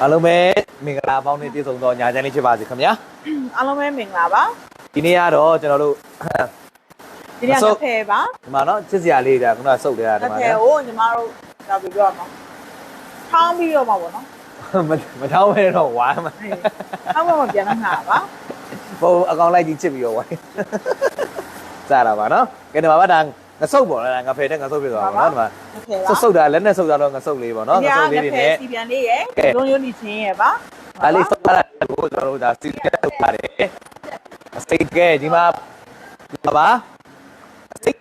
အားလုံးပဲမင်္ဂလာပေါင်းနဲ့ပြည့်စုံသောညာချမ်းလေးဖြစ်ပါစေခင်ဗျာအားလုံးပဲမင်္ဂလာပါဒီနေ့ကတော့ကျွန်တော်တို့ဒီနေ့အဆုကပ်ဖဲပါဒီမှာနော်ချစ်စရာလေးဒါခုနကစုပ်တယ်တာဒီတစ်မှာဖဲနော်ကိုညီမတို့ဒါပြီးပြောရမှာထောင်းပြီးတော့မှာပေါ့နော်မမထောင်းပဲတော့ဝိုင်းမှာထောင်းမှမပြန်နိုင်တာပါဟိုအကောင်လိုက်ကြီးချစ်ပြီးတော့ဝိုင်းစားတာပါနော်ကဲဒီမှာပါဒါ ငဆုပ်ပေါ့နော်ငါဖယ်တဲ့ငဆုပ်ဖြစ်သွားပါနော်ဒီမှာ တစ်ဖဲပါ ဆုပ်ဆုပ်တာလက်နဲ့ဆုပ်တာတော့ငဆုပ်လေးပေါ့နော်ငဆုပ်လေးတွေနဲ့ စီပြန်လေးရဲ့လုံးယုံနေချင်းရဲ့ပါ ဒါလေးဆုပ်တာကိုကျွန်တော်တို့ဒါစီကက်ဆုပ်ပါတယ်အစိတ်ကဲဒီမှာဒီမှာပါအစိတ်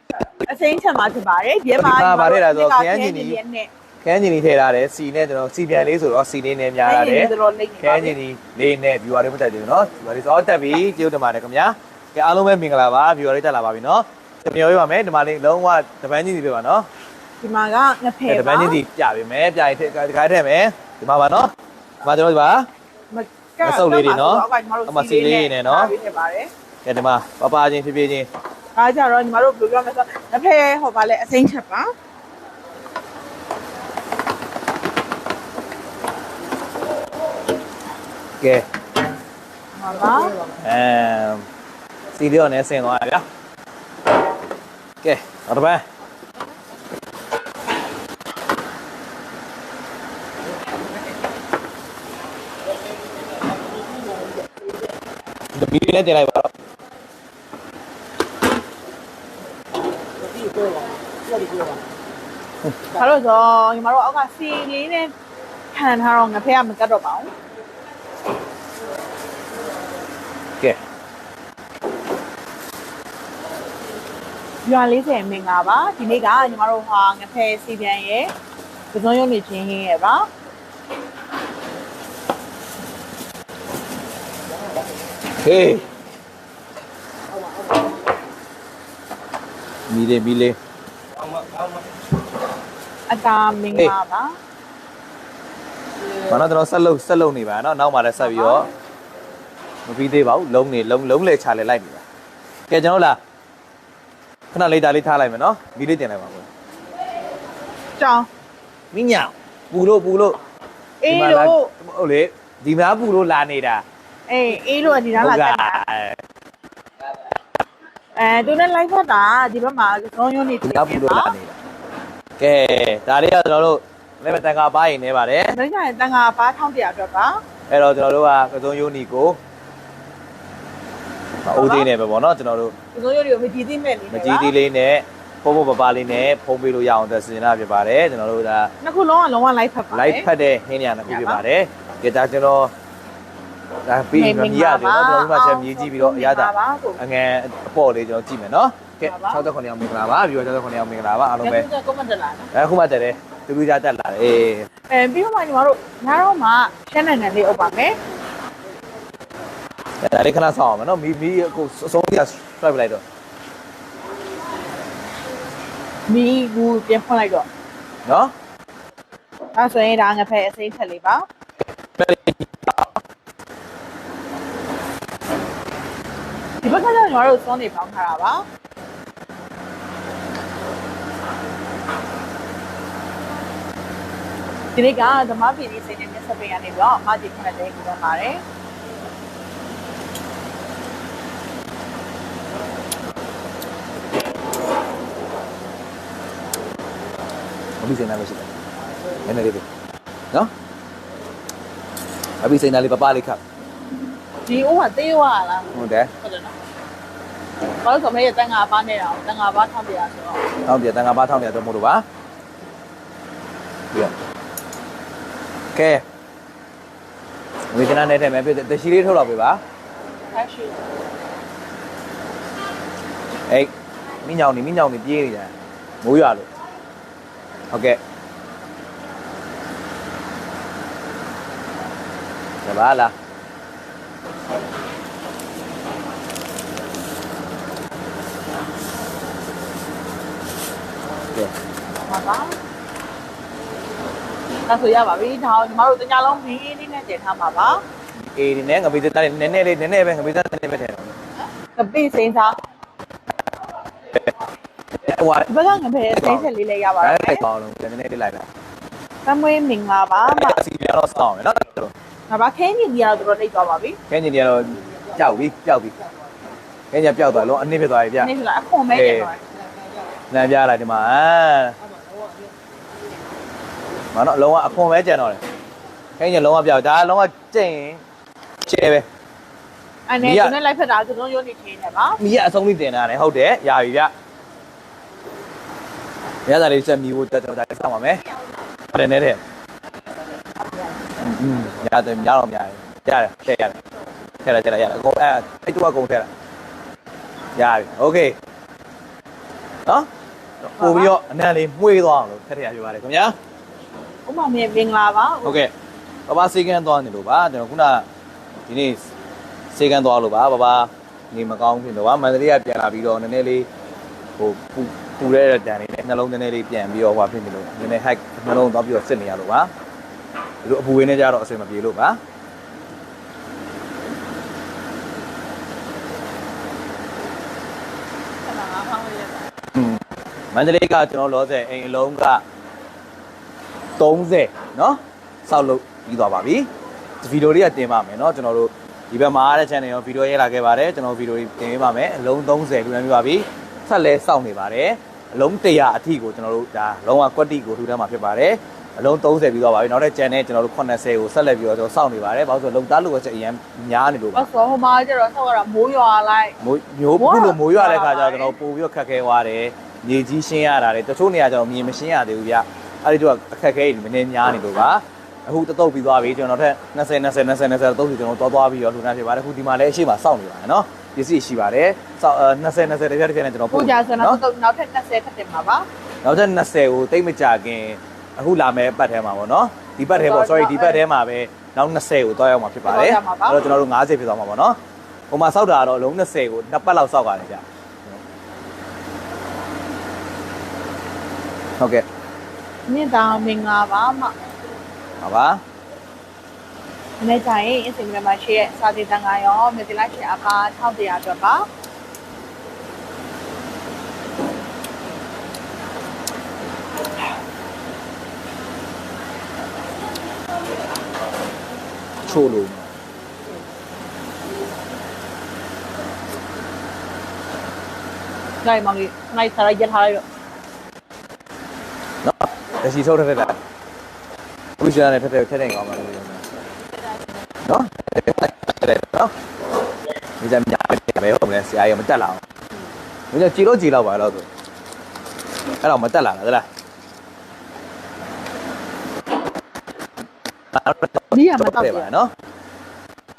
အစိမ်းချက်မှာဖြစ်ပါတယ်ဒီမှာ ဒီမှာဗါတဲ့တာဆိုခရမ်းချင်ကြီး နဲ့ ခန်းကျင်ကြီးထည့်ထားတယ်စီနဲ့ကျွန်တော်စီပြန်လေးဆိုတော့စီလေးနဲ့များလာတယ် တော်တော်လိမ့်နေ ခန်းကျင်ကြီးလေးနဲ့ viewer တွေမတက်သေးဘူးเนาะ viewer တွေစောတက်ပြီကျေးဇူးတင်ပါတယ်ခင်ဗျာကဲအားလုံးပဲမင်္ဂလာပါ viewer တွေတက်လာပါပြီเนาะ တမျောပြပါမယ်ဒီမှာလေးလုံးဝတပန်းကြီးစီပြပါနော်ဒီမှာကငဖဲပါတပန်းကြီးစီပြပေးမယ်ပြရင်ထည့်ဒီခါထည့်မယ်ဒီမှာပါနော်ဒီမှာကျွန်တော်ဒီမှာမဆုပ်လေးတွေနော်အမစီလေးတွေနဲ့နော်ကဲဒီမှာပပချင်းဖြည်းဖြည်းချင်းအားကြတော့ညီမတို့ဘယ်လိုပြောမလဲဆိုတော့ငဖဲဟောပါလဲအစိမ့်ချက်ပါကဲဟုတ်ပါအဲစီလီရောနဲ့ဆင်သွားရဗျာ ကဲတော့တပန်းဒီမီလေးတင်လိုက်ပါတော့ဘာလို့ဆိုတော့ညီမတို့အောက်ကစီလေးနဲ့ခံထားတော့ငဖဲကမကတ်တော့ပါဘူး ကဲ ရွာ40မင်္ဂလာပါဒီနေ့ကညီမတို့ဟာငဖဲစီပြန်ရဲ့ပစုံရုံနေချင်းဟင်းရဲ့ပါ ဟေးမီလေးမီလေး အတာမင်္ဂလာပါ ဘာလို့ကျွန်တော်ဆက်လုပ်ဆက်လုပ်နေပါเนาะနောက်မှလည်းဆက်ပြီးတော့မပြီးသေးပါဘူးလုံးနေလုံးလုံးလေချလေလိုက်နေတာကဲကျွန်တော်လာ ခဏလေးဒါလေးထားလိုက်မယ်နော်မီးလေးတင်လိုက်ပါဘွယ်ကြောင်မင်းညာပူလို့ပူလို့အေးလို့ဟုတ်လေဒီမှာပူလို့လာနေတာအေးအေးလို့ဒီသားလာတက်တာအဲသူနဲ့ live ဖတ်တာဒီဘက်မှာဇုံယုံနေတယ်ပူလို့လာနေတာကဲဒါလေးကကျွန်တော်တို့လက်မတန်ကပါရင်နေပါတယ်လက်မတန်ကပါ1100အတွက်ပါအဲ့တော့ကျွန်တော်တို့ကကစုံယုံနီကို အိုးသေးနဲ့ပဲပေါ့နော်ကျွန်တော်တို့ဒီလိုမျိုးတွေကိုမကြည်သိမဲ့လေးမကြီးသေးလေးနဲ့ပို့ပို့ပပလေးနဲ့ဖုံးပေးလို့ရအောင်အတွက်စဉ်းစားဖြစ်ပါတယ်ကျွန်တော်တို့ဒါနှစ်ခုလုံးကလုံးဝ live ဖတ်ပါတယ် live ဖတ်တဲ့ဟင်းညာနှစ်ခုဖြစ်ပါတယ်ကြဒါကျွန်တော်ဒါပြီးမမြရသေးတော့ကျွန်တော်တို့ကချက်မြေးကြည့်ပြီးတော့အရသာအငန်အပေါ့လေးကျွန်တော်ကြည့်မယ်နော်ကဲ69ရောက်မင်္ဂလာပါပြီးတော့69ရောက်မင်္ဂလာပါအားလုံးပဲအခုမှတက်လာနော်အခုမှတက်တယ်သူလူကြတက်လာတယ်အေးအဲပြီးတော့မှညီမတို့ညတော့မှရှမ်းနံနံလေးအုပ်ပါမယ် အဲဒါလေးခဏဆောင်အောင်မယ်နော်မီမီအခုအဆုံးကြီးက strike လိုက်တော့မီကိုပြန်ဖွင့်လိုက်တော့နော်အဲဆိုရင်ဒါငဖဲအစိမ့်ချက်လေးပါဒီဘက်ကတော့ကျွန်တော်တို့စွန်းနေပေါင်းထားတာပါဒီနေ့ကဓမ္မပီဒီစိတ်နဲ့မျက်စပင်ကနေပြီးတော့အမကြီးခဏလေးပြန်ပါတယ် အပိစိန်သားပဲရှိတယ်နည်းနည်းလေးပဲနော်အပိစိန်သားလေးပပလေးခပ်ဒီအိုးကသေးဝါလားဟုတ်တယ်ဟုတ်တယ်နော်ဘာလို့ဆိုမလဲတန်ငါးပါးနဲ့တော့တန်ငါးပါးထောင်းပြရဆိုတော့ထောင်းပြတန်ငါးပါးထောင်းပြတော့မို့လို့ပါပြန်ကဲဝေဒနာနဲ့တဲ့မဲ့ပြတရှိလေးထုတ်လောက်ပြပါဟက်ရှိအေးမိညောင်နေမိညောင်နေပြေးနေတာမိုးရွာလို့ ဟုတ်ကဲ့ဒါပါလားကဲမှာပါဒါဆိုရပါပြီဒါညီမတို့တညလုံးဘီးလေးနဲ့တည်ထားမှာပါအေးဒီနဲ့ငပိသက်တည်းနည်းနည်းလေးနည်းနည်းပဲငပိသက်တည်းပဲထဲတော့ကပိစိမ့်စား ဟိုဟာဒီဘက်ကငဖဲစိမ့်ချက်လေးလည်းရပါဒါတော့လိုက်ပါအောင်လို့နည်းနည်းလေးလိုက်ပါတမွေးမင်္ဂလာပါမအစီပြန်တော့စောင်းမယ်နော်ငါဘာခင်းနေကြတော့တော်တော်လိတ်သွားပါပြီခင်းကျင်တွေကတော့ကြောက်ပြီကြောက်ပြီခင်းကျင်ပျောက်သွားလုံးအနည်းဖြစ်သွားပြီဗျနေ့ကအခွန်မဲတယ်တော့လမ်းပြလိုက်ဒီမှာအာမနော်လုံးဝအခွန်ပဲကြံတော့တယ်ခင်းကျင်လုံးဝပျောက်ဒါလုံးဝကျင့်ကျဲပဲအဲ့နဲ့ကျွန်တော်လိုက်ဖက်တာကျွန်တော်ရုံးနေချင်းတယ်ပါမိရအဆုံးမိတင်တာတယ်ဟုတ်တယ်ရာပြီဗျ ရတာလေးဆက်မိဖို့တက်တော့ဒါစောင့်ပါမယ်ဟုတ်တယ်နဲ့တဲ့อืมရတယ်များတော့များတယ်ရတယ်တဲ့ရတယ်ထဲလာထဲလာရတယ်အကုန်အဲအဲ့တူအကုန်ထဲလာရပြီโอเคနော်ပို့ပြီးတော့အနံလေးမှုေးသွားအောင်လို့ထက်ထရပြပါတယ်ခင်ဗျာ ဥမမေမင်္ဂလာပါ ဟုတ်ကဲ့ဘဘာစေကန်သွားနေလို့ပါကျွန်တော်ခုနဒီနေ့စေကန်သွားလို့ပါဘဘာနေမကောင်းဖြစ်လို့ပါမန္တလေးကပြန်လာပြီးတော့နည်းနည်းလေးဟိုပူပူတဲ့တန်လေး နဲ့နှလုံးနည်းနည်းလေးပြန်ပြီးတော့ဟွာဖြစ်နေလို့နည်းနည်း hack နှလုံးသွားပြီးတော့စစ်နေရလို့ပါဒီလိုအပူဝင်းနဲ့ကြတော့အဆင်မပြေလို့ပါ ဆက်လာငါဖောင်းရရတာ อืมမန္တလေးကကျွန်တော်လောဆယ်အိမ်အလုံးက30เนาะစောက်လို့ပြီးသွားပါပြီဒီဗီဒီယိုလေးကတင်ပါမယ်เนาะကျွန်တော်တို့ဒီဘက်မှာအားတဲ့ channel ရောဗီဒီယိုရေးလာခဲ့ပါတယ်ကျွန်တော်ဗီဒီယိုတင်ပေးပါမယ်အလုံး30လူနှမ်းပြပါပြီဆက်လဲစောက်နေပါတယ် အလုံး100အထိကိုကျွန်တော်တို့ဒါလုံးဝကွက်တိကိုထူထမ်းမှာဖြစ်ပါတယ်အလုံး30ပြီးသွားပါပြီနောက်တဲ့ channel ကျွန်တော်တို့80ကိုဆက်လက်ပြီးတော့ကျွန်တော်စောင့်နေပါတယ်ဘာလို့ဆိုတော့လုံသားလို့ပဲချက်အရင်များနေလို့ပါဘာဆိုဟိုမှာကျတော့ဆောက်ရတာမိုးရွာလိုက်မိုးမျိုးခုလိုမိုးရွာတဲ့ခါကျတော့ကျွန်တော်ပို့ပြီးတော့ခက်ခဲသွားတယ်။မြေကြီးရှင်းရတာလေတချို့နေရာကျတော့မြေမရှင်းရသေးဘူးဗျ။အဲ့ဒီတော့အခက်ခဲကြီးမနေများနေလို့ပါ။အခုတတုတ်ပြီးသွားပြီကျွန်တော်ထက်20 20 20 20တုတ်စီကျွန်တော်သွားသွားပြီးတော့လှူဒါန်းဖြစ်ပါတယ်။အခုဒီမှာလည်းအရှိမစောင့်နေပါတယ်နော်။ ပစ္စည်းရှိပါတယ်။စောင့်20 20တစ်ပြက်တစ်ပြက်နဲ့ကျွန်တော်ကိုပို့ကြဆိုတော့နောက်ထပ်20ထပ်တင်ပါပါနောက်ထပ်20ကိုတိတ်မကြခင်အခုလာမယ့်ပတ်ထဲမှာပေါ့နော်။ဒီပတ်ထဲပေါ့ sorry ဒီပတ်ထဲမှာပဲနောက်20ကိုတွားရောက်မှာဖြစ်ပါတယ်။အဲ့တော့ကျွန်တော်တို့90ဖြစ်သွားမှာပေါ့နော်။ဟိုမှာစောက်တာကတော့အလုံး20ကိုနှစ်ပတ်လောက်စောက်ပါတယ်ဗျ။ဟုတ်ကဲ့မြင့်တာမင်္ဂလာပါမပါပါ နေ့တိုင်း Instagram မှာ share စာတင်တန်ခါရောမြေတိလိုက်ရှင်အခါ600အတွက်ပါချို့လို့နိုင်မောင်လေးနိုင်စားရရထားလိုက်တော့နော်လက်ရှိထုတ်ထက်ထက်တာဘူးရှာနဲ့ထက်ထက်ထက်ထက်ကောင်းပါလို့ နော်ထက်ထက်နော်ဒီကြမြားပဲဟုတ်မလဲဆရာကြီးမတက်လာအောင်ဒီကြကြည်လို့ကြည်တော့ပါတော့သူအဲ့တော့မတက်လာလားသလားဒီကမတော့တယ်ဘူးပါနော်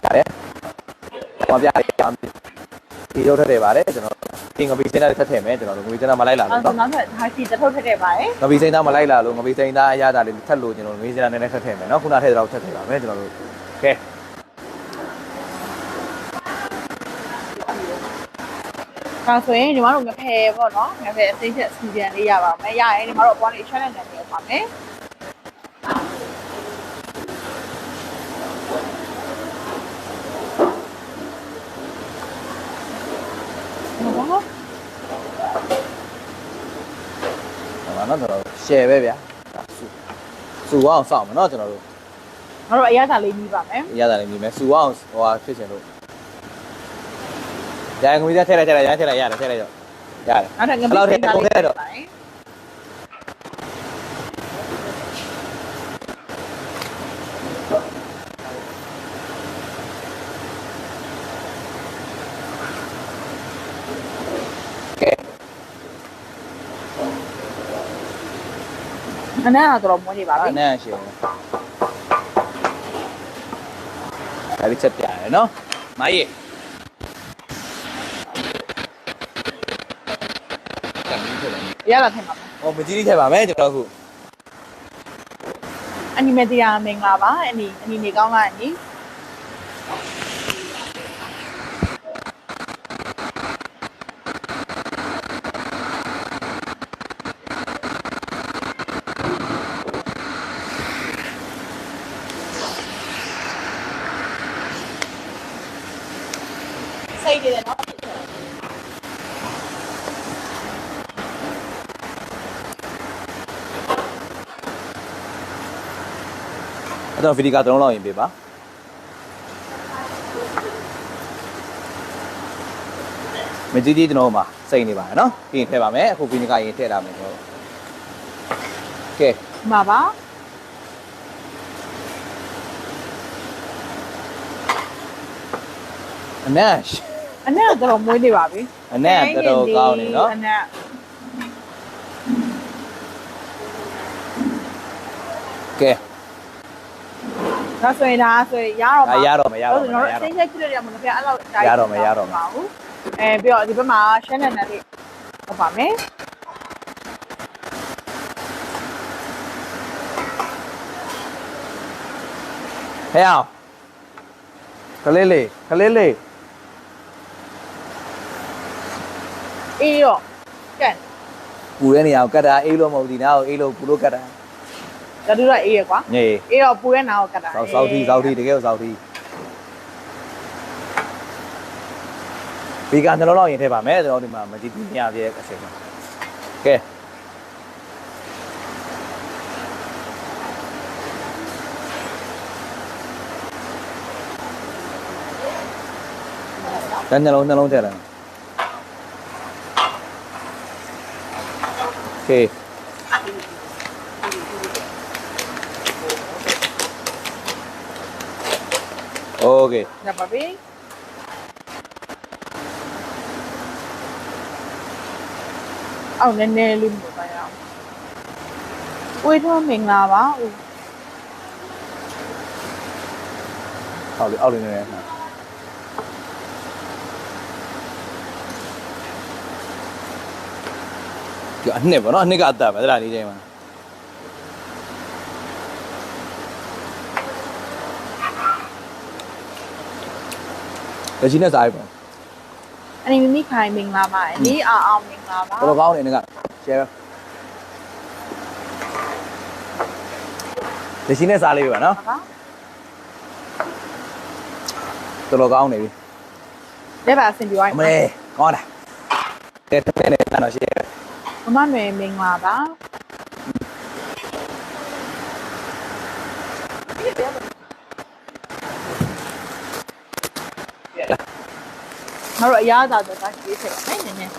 ရတယ်။ဘာပြရအောင်ဒီလိုထက်တယ်ပါတယ်ကျွန်တော်ဒီငပီစင်းသားထက်ထည့်မယ်ကျွန်တော်ငပီစင်းသားမလိုက်လာအဲ့လို့ဒါနော်နောက်ထပ်ဟာစီတထုတ်ထက်ခဲ့ပါတယ်ငပီစင်းသားမလိုက်လာလို့ငပီစင်းသားအရသာလေးထက်လို့ကျွန်တော်ငပီစင်းသားနည်းနည်းထက်ထည့်မယ်နော်ခုနထည့်တော့ထက်ထည့်ပါမယ်ကျွန်တော်တို့ကဲ ဒါဆိုရင်ညီမတို့ငဖယ်ပေါ့နော်ငဖယ်အစိမ့်ချက်စီပြန်လေးရပါမယ်ရရင်ညီမတို့အပေါ်လေး challenge နဲ့ပြောပါမယ်ဟုတ်ပါဟိုမှာနော်ကျွန်တော် share ပဲဗျာစုစုအောင်စောင့်မယ်နော်ကျွန်တော်တို့ငါတို့အရသာလေးကြီးပါမယ်အရသာလေးမြင်မယ်စုအောင်ဟိုဟာဖြစ်ချင်လို့ရရင်ငပီစင်းထည့်လို က်ထည့်လိုက်ရထည့်လိုက်ရတယ်ထည့်လိုက်တော့ရတယ်နောက်ထပ်င အဲ့လောက်ထည့်ကုန်ထည့်တော့ ပါတယ် ကဲ အနည်းကတော့မွေးနေပါပြီ အဲ့နဲ့ ရှင်းဒါလေးချက်ပြရတယ်နော်မကြီးအရသာထင်ပါမယ်ဟောမကြီးလေးထည့်ပါမယ်ကျွန်တော်အခုအနီမေတီယာမင်္ဂလာပါအနီအနီနေကောင်းကအနီ ကျွန်တော်ဗီဒီကာသုံးလောက်ရင်ပေးပါမကြည့်ကြည့်ကျွန်တော်တို့မှာစိတ်နေပါတယ်နော်ပြီးရင်ထည့်ပါမယ်အခုဗီနီကာရင်ထည့်လာမယ်ကျွန်တော်တို့ကဲဒီမှာပါအနက်အနက်ကတော့မွေးနေပါပြီအနက်တော်တော်ကောင်းနေနော်အနက်ကဲ ဒါဆိုရင်ဒါဆိုရင်ရတော့ဒါရတော့မရတော့မကျွန်တော်ရတို့အတော့စိမ့်ချက်ဖြစ်လို့ရမလို့ပြအဲ့လောက်ရတော့မယ်ရတော့မယ်ပါဘူးအဲပြီးတော့ဒီဘက်မှာရှမ်းနဲ့နဲ့လေးဟုတ်ပါမယ်ဟဲ့အောင်ကလေးလေးကလေးလေးအေးတော့ကဲပူတဲ့နေရာကိုကတ်တာအေးလို့မဟုတ်ဒီနားကိုအေးလို့ပူလို့ကတ်တာ ဒါတို့ကအေးရကွာ ညေ အေးတော့ပူရဲ့နာကိုကတ်တာ စောက်စောက်တီစောက်တီတကယ်ကိုစောက်တီဗီကန်နှလုံးလောက်ရင်ထည့်ပါမယ်ကျွန်တော်ဒီမှာမကြည့်ပြရပြည့်အချိန်မှာကဲတန်းနှလုံးနှလုံးထည့်လိုက်โอเค Okay. Ya papi. အောက်နည်းနည်းလေးမျိုးပါရအောင်။ဝေးထွန်းမင်္ဂလာပါဦး။ဟုတ်ပြီအောက်လေးနည်းနည်းဒီအနှစ်ပေါ့နော်အနှစ်ကအသက်ပဲဒါလေးတိုင်းမှာ တချီနဲ့စားရပါအနီမမိခိုင်မင်္ဂလာပါအနီအောင်အောင်မင်္ဂလာပါတော်တော်ကောင်းနေငါ share တချီနဲ့စားလေးပဲနော်ပါတော်တော်ကောင်းနေပြီလက်ပါအဆင်ပြေသွားအမလေးကောင်းတာတဲ့တဲ့နဲ့တန်းတော့ share မမနွယ်မင်္ဂလာပါ ငါတို့အရသာတော့ဒါကြီးဆက်ပါမယ်နည်းနည်း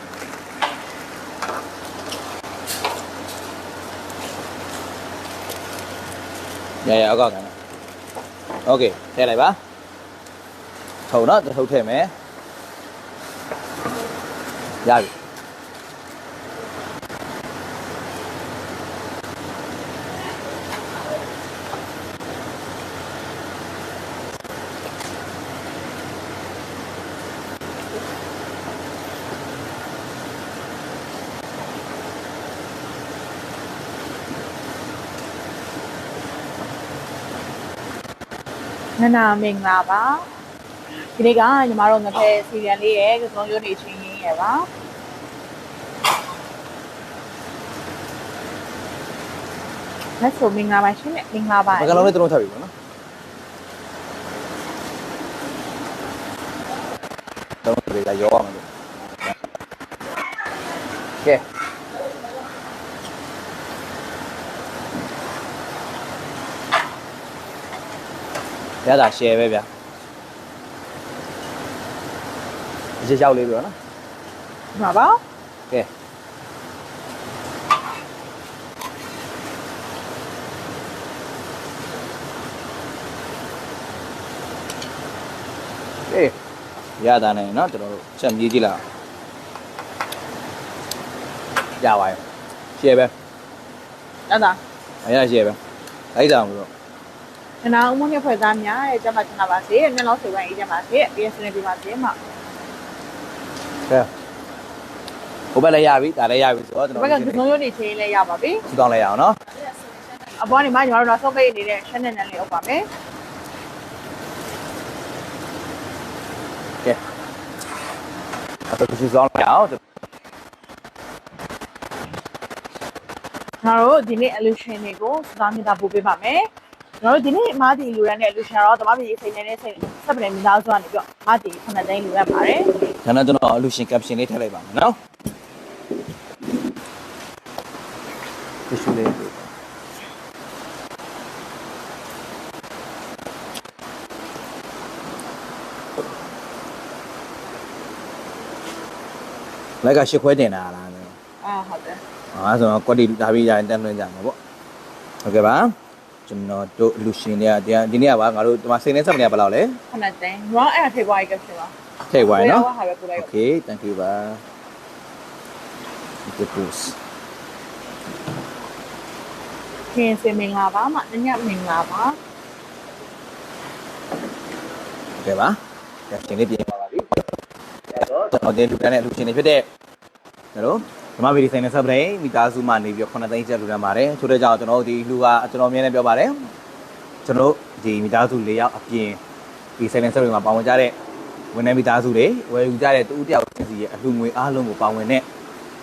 ရရအောက်ကကန် နနာမင်္ဂလာပါဒီနေ့ကညီမတို့ငဖဲစီရန်လေးရဲ့ကစုံရုံးနေချင်းရင်းရဲ့ပါလက်ဆိုမင်္ဂလာပါရှင်နဲ့မင်္ဂလာပါမကလုံးလေးတုံးထပ်ပြီပေါ့နော်တုံးတွေလည်းရောရမယ်လို့ကဲ ရတာ share ပဲဗျာအချက်ရောက်လေးပြီပေါ့နော် ဒီမှာပါ ကဲအေးရတာနဲ့เนาะကျွန်တော်တို့ချက်မြည်ကြည့်လိုက်ရပါရဲ့ရှယ်ပဲ အဲ့ဒါ အရင်ရှယ်ပဲလိုက်တာမလို့ ကနာဦးမွန်ရဲ့ဖွဲ့သားများရဲ့ကျမချနာပါစေမျက်လုံးစိတ်ဝိုင်းအေးကြပါစေအပြည့်စနေပြပါစေမကဲဟိုဘက်လည်းရပြီဒါလည်းရပြီဆိုတော့ကျွန်တော်ဘက်ကဒုံရုံးနေချင်းလည်းရပါပြီဒီကောင်လည်းရအောင်နော်အပေါ်နေမှာကျွန်တော်တို့ဆော့ဖိတ်နေတဲ့ channel နဲ့လေးဥပပါမယ်ကဲအဲ့တော့ဒီဆောင်လည်းရအောင်ကျွန်တော်တို့ဒီနေ့ illusion တွေကိုစကားမြင်တာပို့ပေးပါမယ် ကျွန်တော်တို့ဒီနေ့မာတီလူရန်နဲ့လူရှင်တော့တမပြည်စိန်နေတဲ့စိန်ဆက်ပနေမိသားစုကနေပြီးတော့မာတီခဏတိုင်းလူရန်ပါတယ်။ဒါနဲ့ကျွန်တော်အလူရှင် caption လေးထည့်လိုက်ပါမယ်နော်။ဒီရှုလေးလိုက်ကရှစ်ခွဲတင်တာလား။အာဟုတ်တယ်။အာဆိုတော့ကွက်တီဒါပြီးကြရင်တက်လွှင့်ကြမှာပေါ့။ဟုတ်ကဲ့ပါ။ ကျွန်တော်တို့လူရှင်တွေကတရားဒီနေ့ကပါငါတို့ဒီမှာစိန်နဲ့ဆက်မနေရဘယ်လောက်လဲခဏတန်းရောအဲ့ဒါဖေဖော်ဝါရီကဖြစ်ပါထဲဝိုင်းနော် Okay thank you ပါ the post ခင်စင်မင်္ဂလာပါမညညမင်္ဂလာပါကဲပါ။ဒါရှင်လေးပြင်ပါပါပြီ။ဒါတော့ကျွန်တော်တင်လူတန်းနဲ့လူရှင်တွေဖြစ်တဲ့ကျွန်တော် ဓမ္မဗီဒီဆိုင်နဲ့ဆက်ပရင်မိသားစုမှနေပြီး9သိန်းကျပ်လူတန်းပါတယ်ထို့တဲ့ကြောင့်ကျွန်တော်တို့ဒီလူကကျွန်တော်အမြဲတမ်းပြောပါတယ်ကျွန်တော်ဒီမိသားစု၄ယောက်အပြင်ဒီဆိုင်နဲ့ဆက်ပရင်မှာပါဝင်ကြတဲ့ဝန်ထမ်းမိသားစုတွေဝယ်ယူကြတဲ့တူတယောက်ချင်းစီရဲ့အလှငွေအားလုံးကိုပါဝင်တဲ့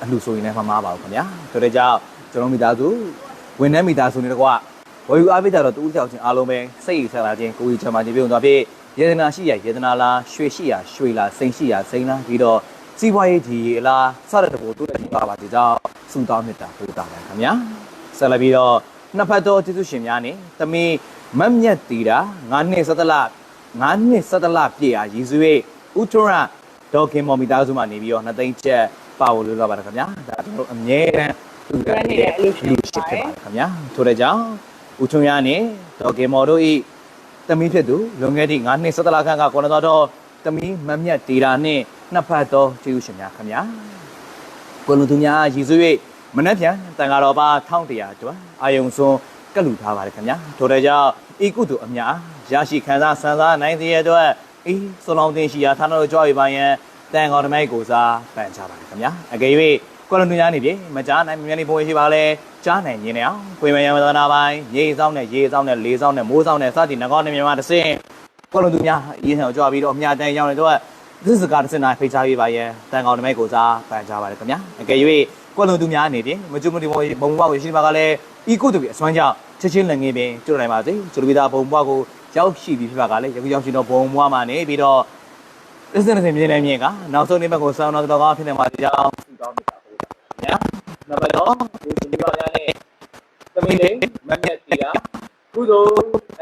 အလှဆိုရင်လည်းမမှားပါဘူးခင်ဗျာထို့တဲ့ကြောင့်ကျွန်တော်မိသားစုဝန်ထမ်းမိသားစုတွေတကွဝယ်ယူအားပေးကြတော့တူတယောက်ချင်းအားလုံးပဲစိတ်ရဆက်လာခြင်းကိုယ်ကြီးချမ်းသာခြင်းပြုံသွားဖြစ်ယေဒနာရှိရယေဒနာလားရွှေရှိရရွှေလားစိန်ရှိရစိန်လားပြီးတော့ စီးပွားရေးဒီအလားစတဲ့တဘူတူတဲ့ပါပါဒီကြောင့်စူတောင်းမြတ်တာပို့တာပါခင်ဗျာဆက်လက်ပြီးတော့နှစ်ဖက်သောကျေးဇူးရှင်များနေသမီးမတ်မြတ်တီတာ9နှစ်17လ9နှစ်17လပြည့်အားရည်စု၍ဥထရဒေါခင်မော်မီသားစုမှနေပြီးတော့နှစ်သိန်းချက်ပါဖို့လိုလာပါတယ်ခင်ဗျာဒါကျွန်တော်တို့အမြဲတမ်းသူရနေတဲ့အလူရှင်ဖြစ်ပါတယ်ခင်ဗျာထို့တဲ့ကြောင့်ဥထုံရနေဒေါခင်မော်တို့ဤသမီးဖြစ်သူလွန်ခဲ့သည့်9နှစ်17လခန့်ကကိုရတော်တော်သမီးမမြတ်တီတာနှင့် နှစ်ဖက်သောကျေးဇူးရှင်များခင်ဗျာကိုလူသူများရည်စွ၍မနှက်ပြန်တန်ဃာတော်ပါ1100ကျွမ်းအာယုံစွန်းကပ်လူထားပါတယ်ခင်ဗျာထို့တဲ့ကြောင့်ဤကုသိုလ်အများရရှိခံစားဆန်းစားနိုင်စေရတဲ့အေးစွန်လောင်းတင်ရှိရာဌာနတော်ကြွရပါရန်တန်ဃာတော်မိုက်ကိုစားပန်ချပါတယ်ခင်ဗျာအကယ်၍ကိုလူသူများနေပြီမကြားနိုင်မြန်နေပုံရှိပါလဲကြားနိုင်နေနေအောင်ကိုယ်မယံဝဒနာပိုင်းရေဆောင်နဲ့ရေဆောင်နဲ့လေဆောင်နဲ့မိုးဆောင်နဲ့စသည်ငကောင်းနဲ့မြန်မာတစ်စင်းကိုလုံးသူများရင်းဟောကြွားပြီးတော့အမြတန်ရောက်နေတော့ သစ္စကာတစ်စင်နိုင်ဖိတ်ချပေးပါရဲ့တန်ကောင်နမိတ်ကိုစားပန်ကြပါတယ်ခင်ဗျာအကယ်၍ကိုလုံးသူများအနေဖြင့်မကျွမတီဘုံဘုံဘွားကိုရှိနေပါကလည်းဤကုတူပြီးအစွမ်းကြောင့်ချက်ချင်းလည်းငင်းပင်ကျွတ်နိုင်ပါစေကျွတ်ပြီးသားဘုံဘွားကိုရောက်ရှိပြီးဖြစ်ပါကလည်းယခုရောက်ရှိတော့ဘုံဘွားမှာနေပြီးတော့သစ္စာနဲ့မြင်နေမြင်ကနောက်ဆုံးနေ့ဘက်ကိုစောင်းတော့တော့ကောင်းဖြစ်နေပါကြောင်းဆုတောင်းနေတာပို့တာခင်ဗျာနံပါတ်တော့ဒီဒီပါရနဲ့သမီးလေးမမြတ်တီတာကုသိုလ်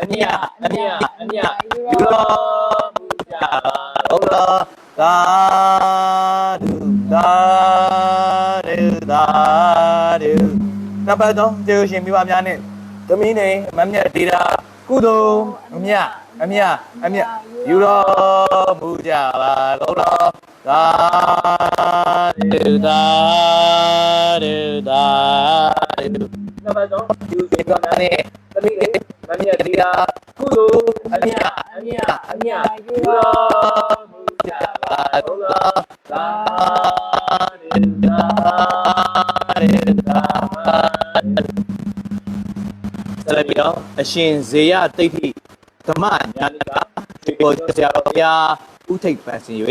အမြတ်အမြတ်အမြတ်ယူတော်မူကြပါ ဘုရားသာဓုသာဓုသာဓုနံပါတ်တော့ကျေရှင်မိဘများနဲ့သမီးလေးမမြတ်တီတာကုသိုလ်အမြတ်အမြတ်အမြတ်ယူတော်မူကြပါဘုရားသာဓုသာဓုသာဓုနံပါတ်3ယူစီကနာနဲ့ သမီးလေးမမြတ်တီတာကုသိုလ်အမြတ်အမြတ်အမြတ်ယူတော်မူကြပါဘုရားသာရတာရတာဆက်လက်ပြီးတော့အရှင်ဇေယတိဋ္ဌိဓမ္မညာနိကဒီကိုဆရာတော်ဘုရားဥထိတ်ပန်စင်၍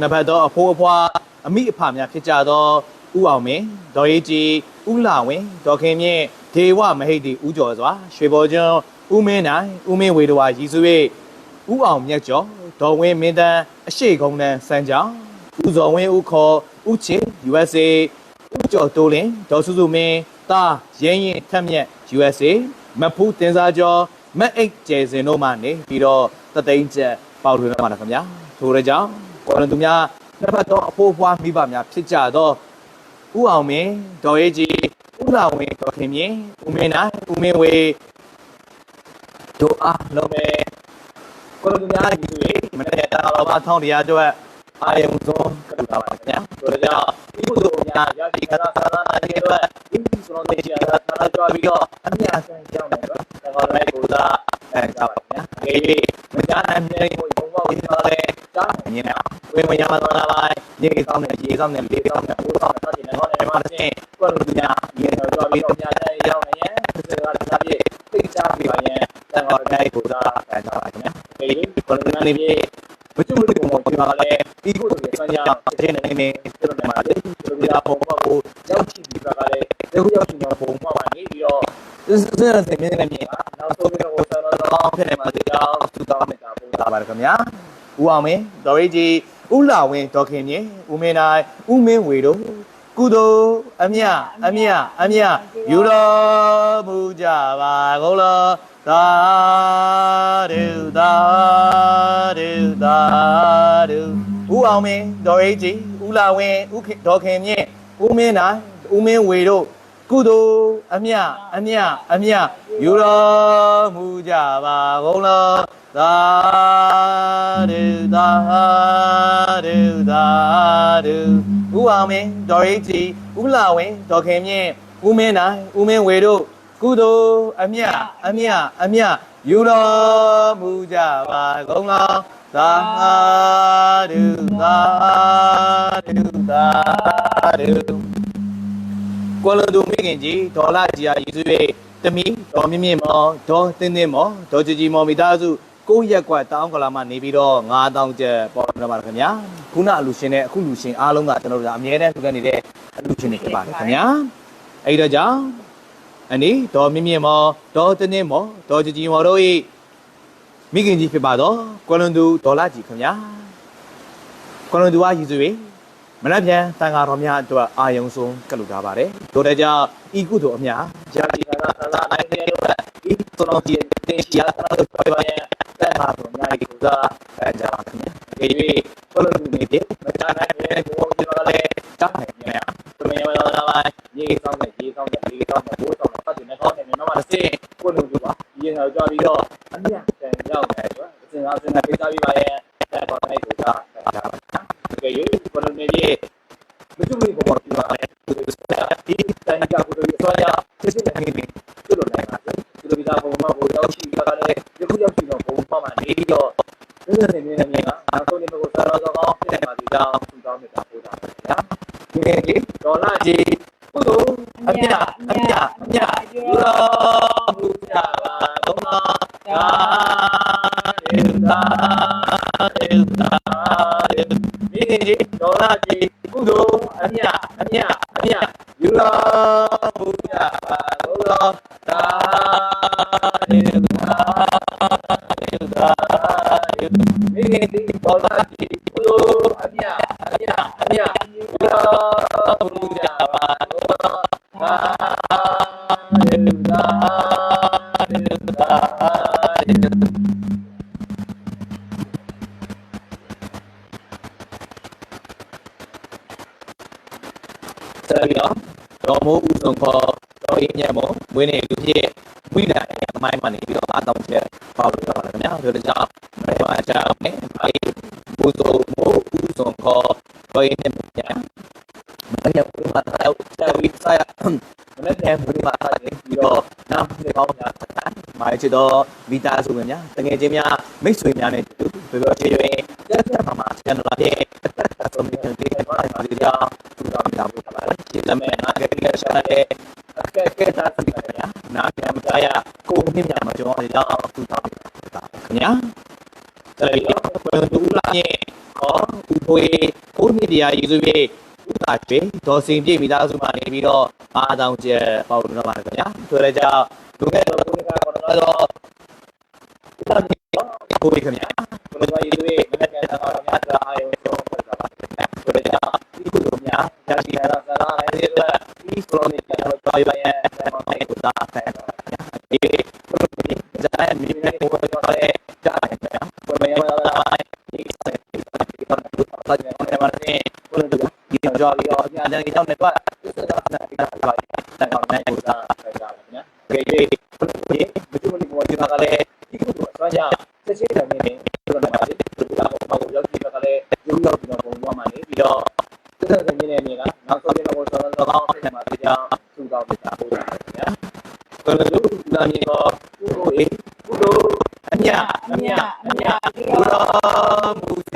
နံပါတ်တော့အဖိုးအဖွားအမိအဖများဖြစ်ကြသောဥအောင်မင်းဒေါ်ရေးကြီးဥလာဝင်းဒေါ်ခင်မြင့် ဒေဝမဟိတ်တီဥကျော်စွာရွှေဘော်ကျွန်းဥမင်းနိုင်ဥမင်းဝေတော်ရည်စု၍ဥအောင်မြတ်ကျော်ဒေါ်ဝင်းမင်းတန်းအရှိကုန်းတန်းစံကြောင်ဥဇော်ဝင်းဥခေါ်ဥချစ် USA ဥကျော်တိုးလင်ဒေါ်စုစုမင်းတာရင်းရင်ထက်မြက် USA မဖူးတင်စားကျော်မက်အိတ်ကျယ်စင်တို့မှနေပြီးတော့တသိန်းချက်ပေါက်ထွေးမှာလားခင်ဗျာထို့ရကြောင့်ကိုရန်သူများတစ်ဖက်တော့အဖိုးအဖွားမိဘများဖြစ်ကြတော့ဥအောင်မင်းဒေါ်ရေးကြီး ဥလာဝင်းဒေါ်ခင်မြင့်ဦးမင်းနိုင်ဦးမင်းဝေတို့အားလုံးပဲကိုရန်သူများကြီးတွေမနေ့တာတော့အထောင်းတရားကျွတ် အာယုံဆုံးကတူတာပါခင်ဗျာထို့ကြောင့်ဒီလိုတို့များရရှိကသာသာနာတဲ့အတွက်ဒီစလုံးတဲ့ကြီးအားသာသာကြွားပြီးတော့အမြတ်ဆန်းကြောင်းတယ်တော့ဒါကလည်းကိုသာအဲကြပါဗျာအေးမကြားနိုင်တဲ့ဘုံဘဝဝင်ပါလေကြားနေနေဝေမရမတော်လာပါရေကောင်းတဲ့ရေကောင်းတဲ့လေကောင်းတဲ့ဘုရားတော်တင်တော်တယ်မှာစင်ကိုလူများရေတော်ကြွားပြီးတော့များတဲ့ရောက်နေရင်ဒီကလာပြည့်သိချပြီးပါရင်ဒါကလည်းကိုသာအဲကြပါခင်ဗျာအေးကိုလူများနေပြီ ဘယ်သူမှမပြောပါလဲဒီကိုယ်တွေဆန်းကြတဲ့နေနေတို့နေမှာလေဒီလိုဘုံဘဝကိုကြောက်ချပြီးပါလေဒီကိုရောက်နေတော့ဘုံဘဝနေပြီးတော့စစစမြင်နေမြင်နောက်ဆုံးတော့ဆရာတော်ဖြစ်နေမှာဒီတော့သူတော်မြတ်တာဘုရားပါခင်ဗျာဦးအောင်မင်းဒေါ်ရေးကြီးဦးလာဝင်းဒေါ်ခင်မြင့်ဦးမင်းနိုင်ဦးမင်းဝေတို့ ကုသိုလ်အမြအမြအမြယူတော်မူကြပါကုန်လောသာဓုသာဓုသာဓုဦးအောင်မင်းဒေါ်ရေးကြီးဦးလာဝင်းဦးခင်ဒေါ်ခင်မြင့်ဦးမင်းနိုင်ဦးမင်းဝေတို့ကုသိုလ်အမြအမြအမြယူတော်မူကြပါကုန်လောသာဓုသာဓုသာဓု ဦးအောင်မင်းဒေါ်ရိတ်တီဦးလာဝင်းဒေါ်ခင်မြင့်ဦးမင်းနိုင်ဦးမင်းဝေတို့ကုသိုလ်အမြအမြအမြယူတော်မူကြပါကုန်လောသာဓုသာဓုသာဓုကွာလာဒိုမိခင်ကြီးဒေါ်လာကြီးအားယူဆွေတမီဒေါ်မြင့်မြင့်မော်ဒေါ်တင်းတင်းမော်ဒေါ်ကြီးကြီးမော်မိသားစု ကိုရက်ကွက်တောင်းကလာမနေပြီးတော့9000ကျပ်ပေါ်တော့ပါခင်ဗျာခုနအလူရှင်နဲ့အခုလူရှင်အားလုံးကကျွန်တော်တို့ကအမြဲတမ်းထူထပ်နေတဲ့အလူရှင်တွေဖြစ်ပါတယ်ခင်ဗျာအဲ့တော့ကြောင့်အနီဒေါ်မြင့်မြင့်မော်ဒေါ်တင်းတင်းမော်ဒေါ်ကြီးကြီးမော်တို့ဤမိခင်ကြီးဖြစ်ပါတော့ကွာလာဒိုဒေါ်လာကြီးခင်ဗျာကွာလာဒိုအားယူဆွေ မနက်ဖြန်တန်ဃာတော်များအတွက်အာယုံဆုံးကပ်လူထားပါတယ်။တို့တဲ့ကြောင့်ဤကုသိုလ်အများယာတိကသာသာနိုင်တဲ့လို့ဤသောတော်ကြီးတင်ရှာသာတော်ပြပါရဲ့တန်ဃာတော်များကိုသာအဲကြောင့်ခင်ဗျာ။ဒီနေ့ဘုလိုနေတဲ့မချနိုင်တဲ့ဘုရားကြီးတော်လည်းတောင်းနေတယ်။ဘုရားရောလာပါရေဆောင်တဲ့ရေဆောင်တဲ့ရေဆောင်တဲ့ဘိုးဆောင်တဲ့ပတ်တဲ့ကောင်းတဲ့နော်မစင်ကိုလူကရေတော်ကြပြီးတော့အမြတ်တန်ရောက်တယ်ဆိုတော့အစဉ်အဆက်ပေးစားပြီးပါရဲ့တန်တော်နိုင်ကိုသာအဲကြောင့် ကဲရေဘုလိုနေကြီးမကျမီဘောပြပါလေဒီတန်ကြကိုတို့ဆွာရစစ်စစ်နေနေသူ့လိုနိုင်ပါဘူးသူတို့ကဘုံမဘိုးရောက်ရှိကြတယ်ယခုရောက်ရှိတော့ဘုံမမှာနေတော့ဒီနေ့နေနေနေကနောက်ဆုံးနေကိုစားတော့ကောင်းပြန်ပါဒီတော့သူတောင်းနေတာပို့တာပါဗျာဒီနေ့ဒီဒေါ်လာကြီးကုသိုလ်အမြအမြအမြယူတော်မူကြပါကုန်သောသာဒေသာဒေသာဒီနေ့ ဒီဒေါ်လာကြီးကုသိုလ်အမြအမြအမြယူတော်မူကြပါကုန်သော သာဒေသာဒေသာဒီနေ့ဒီဒေါ်လာကြီးကုသိုလ်အမြအမြအမြယူတော်မူကြပါကုန်သောသာဒေသာဒေသာဆက်ပြီးတော့တော်မိုးဦးဆုံးခေါ်တော်ရင်ညံ့မို့မွေးနေလူဖြစ်ဝိလာရဲ့အမိုင်းမှနေပြီးတော့အားတောင်းချက်ပေါ့လို့ပြောတ မဲ့နာကဲကဲရှာတဲ့အကဲကဲတာစီပါညာနာပြန်မကြရကိုမြင့်မြတ်မကျော်ရအောင်သူတော်ပါခင်ဗျာအဲ့ဒီတော့သူလာရဲ့ဟောသူတို့ကိုနှစ်တရားရည်စုပြီးဥတာတွေဒေါ်စင်ပြည့်မိသားစုမှနေပြီးတော့အားတောင်းချက်ပေါ့လို့တော့ပါခင်ဗျာဆိုတဲ့ကြောင့်လူငယ်တော်လူငယ်ကတော့တော့ကိုယ်ခင်ဗျာဘယ်လိုရည်ရွယ်မနေ့ကတော့များတာအာရုံဆုံးဖြစ်တာပါခင်ဗျာဆိုတဲ့ကြောင့်ဒီကုသိုလ်များရရှိရတာဆရာလည်းဒီလို ဒီစလုံးနဲ့ကျွန်တော်ကြွားရရဲ့ဆရာမကိုသာဆရာဒီဘုရားဒီဇာတ်မြေနဲ့ကိုယ်တော်ရဲ့ကြားတယ်ခင်ဗျာဘယ်မှာလာလာဒီစက်ဒီတော့ဒီတော့ဘာကြောင့်လဲမသိဘူးဘုရားဒီကြောင့်ပြီးတော့အများကြီးကြောင့်လည်းတော့ဆက်တာနဲ့ဒီတော့ဆက်တော့နိုင်ကိုသာဆရာခင်ဗျာကြည့်ဒီဘုရားဒီဘုရားဒီဘောဒီမှာလည်းဒီကုသိုလ်ဆွမ်းကြဆက်ရှိတယ်မြင်နေဘုရားမှာဒီဘုရားဘောရောက်ကြည့်တော့လည်းရုပ်ရောက်ပြီးတော့ဘုံဘွားမှာနေပြီးတော့သက်သက်မြင်နေမြင်ကနောက်ဆုံးပြန်တော့ဆောတော့ကောင်းတယ်မှာဒီကြောင့်သူ့ကောင်းတာပို့တာခင်ဗျာဘယ်လိုလဲမြင်တော့ကုသိုလ်အေးကုသိုလ်အမြအမြအမြကုသိုလ်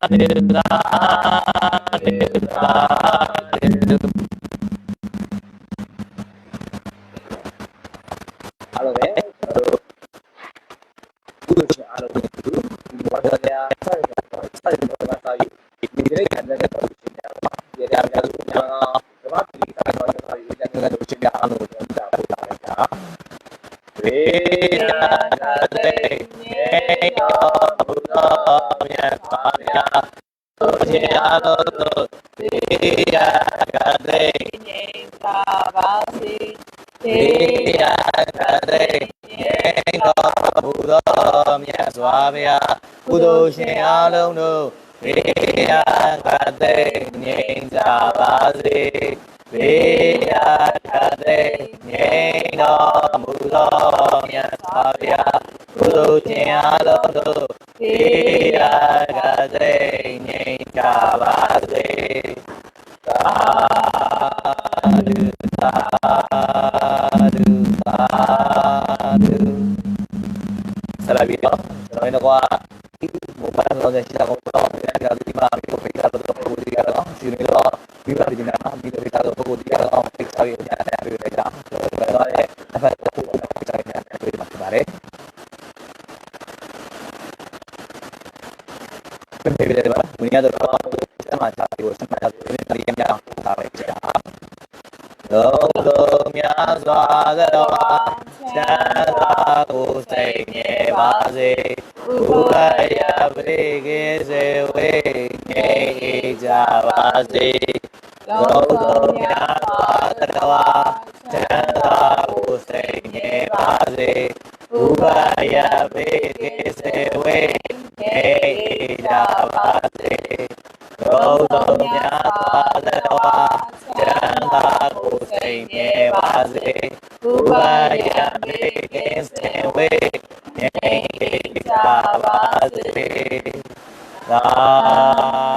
Halo, halo. ဝေယသတိနေယောဘုရောမြတ်ပါယသုတိအလောတုသေယကတိနေသာပါစီသေယကတိနေယောဘုရောမြတ်စွာဘုရားကုသိုလ်ရှင်အလုံးတို့ဝေယကတိနေသာပါစီ ဘေးရာထသိငိမ့်တော်မူသောမြတ်စွာဘုရားကုသိုလ်ခြင်းအားလုံးတို့ဘေးရာထသိငိမ့်ကြပါစေသာဓုသာဓုသာဓုဆရာဘီတော်ကျွန်တော်တို့က ముబారక్ మీకు పెట్టాలి గొప్ప ఉద్యోగాలు సినిమిలో వివరించిన మీకు పెట్టాలి గొప్ప ఉద్యోగాలు Love, love, yeah, so I တိကင်းစေဝေငြိမ်ကြပါစေဒုက္ Ah.